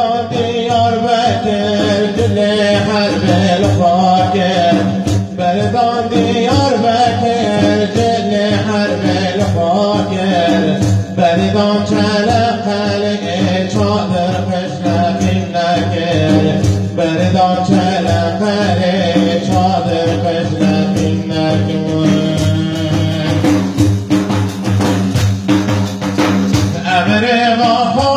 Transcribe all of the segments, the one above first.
تا دیار بدر دل هر بل خاکر بردان دیار بدر دل هر بل خاکر بردان چلق خلق چادر خشن بین نکر بردان چلق خلق چادر خشن بین نکر امر وفا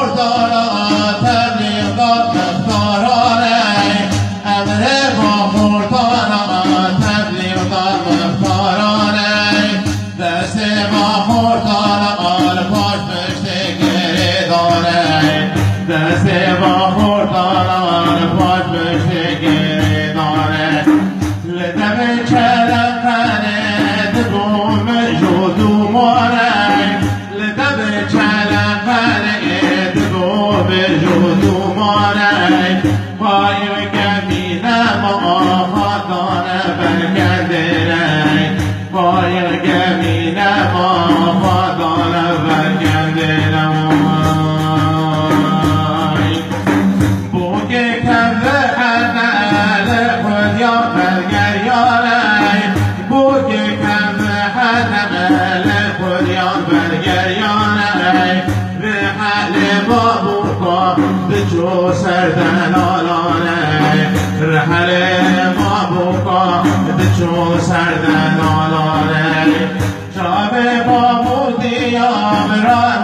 در سه باهوت آرام بازش کردن لذت خاله من اذیت جو جدوم آرای لذت خاله من اذیت و از گریانه به حل بابورکا به جو سردنالانه رحل بابورکا به جو سردنالانه شاب بابور دیام را